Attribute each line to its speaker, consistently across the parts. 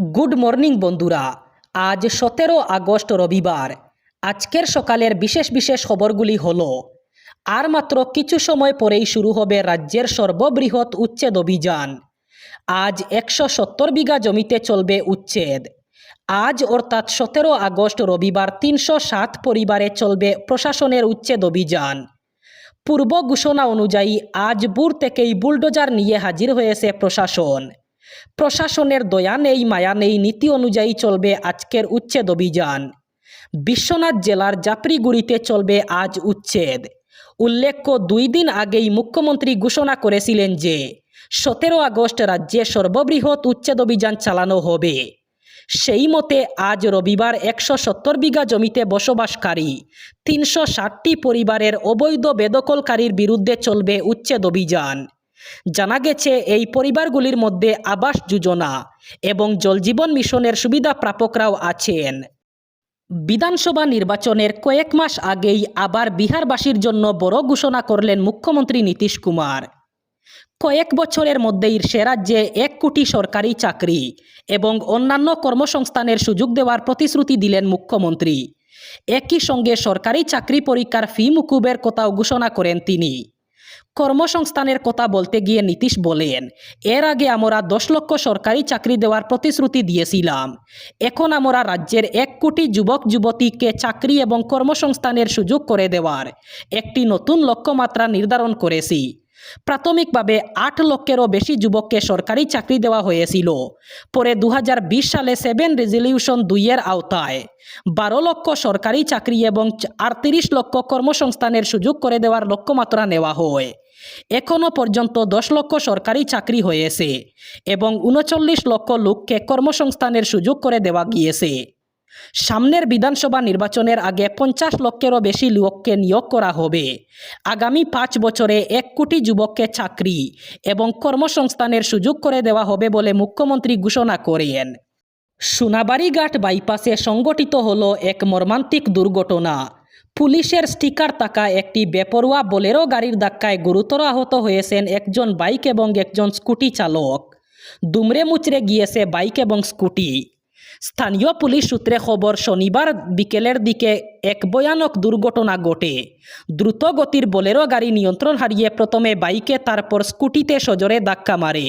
Speaker 1: Good morning বন্ধুরা। আজ সতেরো আগস্ট রবিবার। আজকের সকালের বিশেষ বিশেষ খবরগুলি হল, আর মাত্র কিছু সময় পরেই শুরু হবে রাজ্যের সর্ববৃহৎ উচ্ছেদ অভিযান। আজ একশো সত্তর বিঘা জমিতে চলবে উচ্ছেদ। আজ অর্থাৎ সতেরো আগস্ট রবিবার তিনশো সাত পরিবারে চলবে প্রশাসনের উচ্ছেদ অভিযান। পূর্ব ঘোষণা অনুযায়ী আজ বুর থেকেই বুলডোজার নিয়ে হাজির হয়েছে প্রশাসন। প্রশাসনের দয়া নেই, মায়া নেই, নীতি অনুযায়ী চলবে আজকের উচ্ছেদ অভিযান। বিশ্বনাথ জেলার জাপরিগুড়িতে চলবে আজ উচ্ছেদ। উল্লেখ্য, দুই দিন আগেই মুখ্যমন্ত্রী ঘোষণা করেছিলেন যে, সতেরো আগস্ট রাজ্যে সর্ববৃহৎ উচ্ছেদ অভিযান চালানো হবে। সেই মতে, আজ রবিবার একশো সত্তর বিঘা জমিতে বসবাসকারী তিনশো ষাটটি পরিবারের অবৈধ বেদখলকারীর বিরুদ্ধে চলবে উচ্ছেদ অভিযান। জানা গেছে, এই পরিবারগুলির মধ্যে আবাস যোজনা এবং জলজীবন মিশনের সুবিধা প্রাপকরাও আছেন। বিধানসভা নির্বাচনের কয়েক মাস আগেই আবার বিহারবাসীর জন্য বড় ঘোষণা করলেন মুখ্যমন্ত্রী নীতিশ কুমার। কয়েক বছরের মধ্যেই সে রাজ্যে এক কোটি সরকারি চাকরি এবং অন্যান্য কর্মসংস্থানের সুযোগ দেওয়ার প্রতিশ্রুতি দিলেন মুখ্যমন্ত্রী। একই সঙ্গে সরকারি চাকরি পরীক্ষার ফি মুকুবের কথাও ঘোষণা করেন তিনি। কর্মসংস্থানের কথা বলতে গিয়ে নীতিশ বলেন, এর আগে আমরা দশ লক্ষ সরকারি চাকরি দেওয়ার প্রতিশ্রুতি দিয়েছিলাম। এখন আমরা রাজ্যের এক কোটি যুবক, যুবতীকে চাকরি এবং কর্মসংস্থানের সুযোগ করে দেওয়ার একটি নতুন লক্ষ্যমাত্রা নির্ধারণ করেছি। প্রাথমিকভাবে আট লক্ষেরও বেশি যুবককে সরকারি চাকরি দেওয়া হয়েছিল। পরে দুহাজার বিশ সালে সেভেন রেজলিউশন দুইয়ের আওতায় বারো লক্ষ সরকারি চাকরি এবং আটত্রিশ লক্ষ কর্মসংস্থানের সুযোগ করে দেওয়ার লক্ষ্যমাত্রা নেওয়া হয়। এখনও পর্যন্ত দশ লক্ষ সরকারি চাকরি হয়েছে এবং উনচল্লিশ লক্ষ লোককে কর্মসংস্থানের সুযোগ করে দেওয়া গিয়েছে। সামনের বিধানসভা নির্বাচনের আগে পঞ্চাশ লক্ষেরও বেশি লোককে নিয়োগ করা হবে। আগামী পাঁচ বছরে এক কোটি যুবককে চাকরি এবং কর্মসংস্থানের সুযোগ করে দেওয়া হবে বলে মুখ্যমন্ত্রী ঘোষণা করেন। সোনাবাড়িঘাট বাইপাসে সংগঠিত হলো এক মর্মান্তিক দুর্ঘটনা। পুলিশের স্টিকার থাকা একটি বেপরোয়া বোলেরো গাড়ির ধাক্কায় গুরুতর আহত হয়েছেন একজন বাইক এবং একজন স্কুটি চালক। দুমড়ে মুচড়ে গিয়েছে বাইক এবং স্কুটি। স্থানীয় পুলিশ সূত্রে খবর, শনিবার বিকেলের দিকে এক ভয়ানক দুর্ঘটনা ঘটে। দ্রুত গতির বোলেরো গাড়ি নিয়ন্ত্রণ হারিয়ে প্রথমে বাইকে, তারপর স্কুটিতে সজোরে ধাক্কা মারে।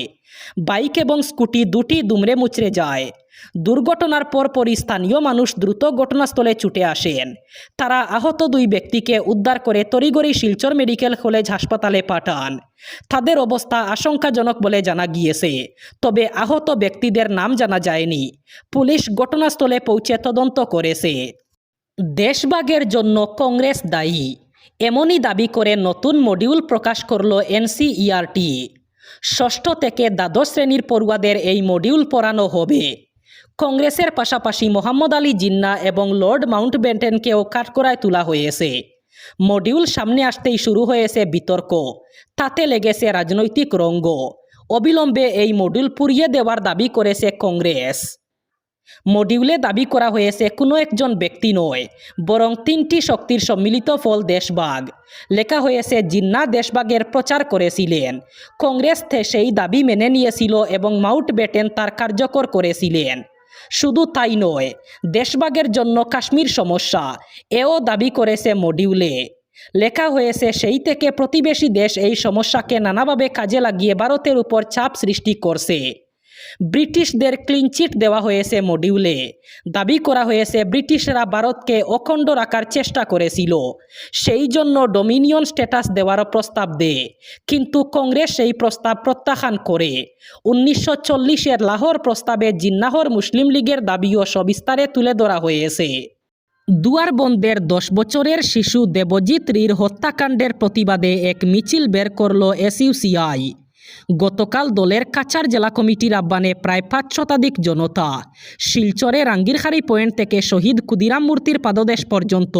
Speaker 1: বাইক এবং স্কুটি দুটি দুমড়ে মুচড়ে যায়। দুর্ঘটনার পরপরই স্থানীয় মানুষ দ্রুত ঘটনাস্থলে ছুটে আসেন। তারা আহত দুই ব্যক্তিকে উদ্ধার করে তড়িগড়ি শিলচর মেডিকেল কলেজ হাসপাতালে পাঠান। তাদের অবস্থা আশঙ্কাজনক বলে জানা গিয়েছে, তবে আহত ব্যক্তিদের নাম জানা যায়নি। পুলিশ ঘটনাস্থলে পৌঁছে তদন্ত করেছে। দেশভাগের জন্য কংগ্রেস দায়ী, এমনই দাবি করে নতুন মডিউল প্রকাশ করল এনসিইআরটি। ষষ্ঠ থেকে দ্বাদশ শ্রেণির পড়ুয়াদের এই মডিউল পড়ানো হবে। কংগ্রেসের পাশাপাশি মোহাম্মদ আলী জিন্না এবং লর্ড মাউন্ট ব্যান্টেনকেও কাঠকড়ায় তোলা হয়েছে। মডিউল সামনে আসতেই শুরু হয়েছে বিতর্ক। তাতে লেগেছে রাজনৈতিক রঙ্গ। অবিলম্বে এই মডিউল পুড়িয়ে দেওয়ার দাবি করেছে কংগ্রেস। মডিউলে দাবি করা হয়েছে, কোনো একজন ব্যক্তি নয়, বরং তিনটি শক্তির সম্মিলিত ফল দেশবাগ লেখা হয়েছে, জিন্না দেশবাগের প্রচার করেছিলেন। কংগ্রেস সেই দাবি মেনে নিয়েছিল এবং মাউন্ট ব্যাটেন তার কার্যকর করেছিলেন। শুধু তাই নয় দেশবাগের জন্য কাশ্মীর সমস্যা, এও দাবি করেছে মডিউলে। লেখা হয়েছে, সেই থেকে প্রতিবেশী দেশ এই সমস্যাকে নানাভাবে কাজে লাগিয়ে ভারতের উপর চাপ সৃষ্টি করছে। ব্রিটিশদের ক্লিনচিট দেওয়া হয়েছে মডিউলে দাবি করা হয়েছে, ব্রিটিশরা ভারতকে অখণ্ড রাখার চেষ্টা করেছিল। সেই জন্য ডোমিনিয়ন স্ট্যাটাস দেওয়ারও প্রস্তাব দেয়। কিন্তু কংগ্রেস সেই প্রস্তাব প্রত্যাখ্যান করে। উনিশশো চল্লিশের লাহোর প্রস্তাবে জিন্নাহর মুসলিম লীগের দাবিও সবিস্তারে তুলে ধরা হয়েছে। দুয়ারবন্দের দশ বছরের শিশু দেবজিৎ রির হত্যাকাণ্ডের প্রতিবাদে এক মিছিল বের করল এসইউসিআই। গতকাল দলের কাছার জেলা কমিটির আহ্বানে প্রায় পাঁচ শতাধিক জনতা শিলচরে রাঙ্গিরখাড়ি পয়েন্ট থেকে শহীদ ক্ষুদিরাম মূর্তির পাদদেশ পর্যন্ত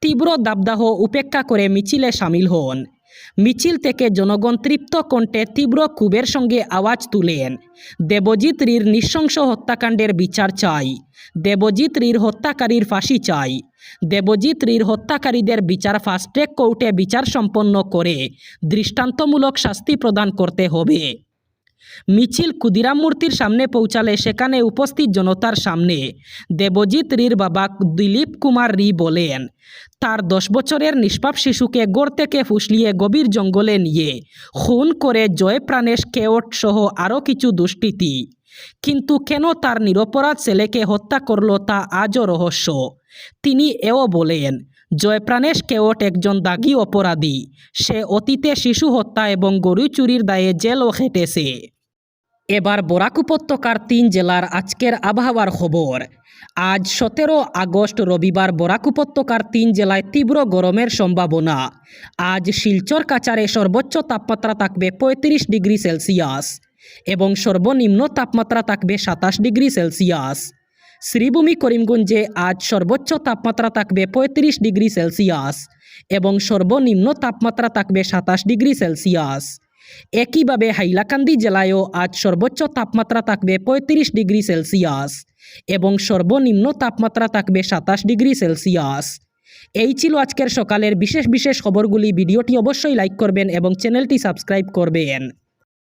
Speaker 1: তীব্র দাবদাহ উপেক্ষা করে মিছিলে সামিল হন। মিছিল থেকে জনগণ তৃপ্ত কণ্ঠে তীব্র ক্ষোভের সঙ্গে আওয়াজ তুলেন। দেবজিৎ রির নৃশংস হত্যাকাণ্ডের বিচার চাই। দেবজিৎ রির হত্যাকারীর ফাঁসি চাই। দেবজিৎ রির হত্যাকারীদের বিচার ফাস্ট্রেক কোর্টে বিচার সম্পন্ন করে দৃষ্টান্তমূলক শাস্তি প্রদান করতে হবে। মিছিল ক্ষুদিরাম মূর্তির সামনে পৌঁছালে সেখানে উপস্থিত জনতার সামনে দেবজিৎ রির বাবা দিলীপ কুমার রি বলেন, তার দশ বছরের নিষ্পাপ শিশুকে গড় থেকে ফুসলিয়ে গভীর জঙ্গলে নিয়ে খুন করে জয় প্রাণেশ কেওট সহ আরও কিছু দুষ্কৃতী। কিন্তু কেন তার নিরপরাধ ছেলেকে হত্যা করল তা আজও রহস্য। তিনি এও বলেন জয়প্রাণেশ কেওট একজন দাগী অপরাধী। সে অতীতে শিশু হত্যা এবং গরু চুরির দায়ে জেলও খেটেছে। এবার বরাক উপত্যকার তিন জেলার আজকের আবহাওয়ার খবর। আজ সতেরো আগস্ট রবিবার বরাক উপত্যকার তিন জেলায় তীব্র গরমের সম্ভাবনা। আজ শিলচর কাচারে সর্বোচ্চ তাপমাত্রা থাকবে পঁয়ত্রিশ ডিগ্রি সেলসিয়াস এবং সর্বনিম্ন তাপমাত্রা থাকবে সাতাশ ডিগ্রি সেলসিয়াস। শ্রীভূমি করিমগঞ্জে আজ সর্বোচ্চ তাপমাত্রা থাকবে পঁয়ত্রিশ ডিগ্রি সেলসিয়াস এবং সর্বনিম্ন তাপমাত্রা থাকবে সাতাশ ডিগ্রি সেলসিয়াস। একইভাবে হাইলাকান্দি জেলায়ও আজ সর্বোচ্চ তাপমাত্রা থাকবে পঁয়ত্রিশ ডিগ্রি সেলসিয়াস এবং সর্বনিম্ন তাপমাত্রা থাকবে সাতাশ ডিগ্রি সেলসিয়াস। এই ছিল আজকের সকালের বিশেষ বিশেষ খবরগুলি। ভিডিওটি অবশ্যই লাইক করবেন এবং চ্যানেলটি সাবস্ক্রাইব করবেন।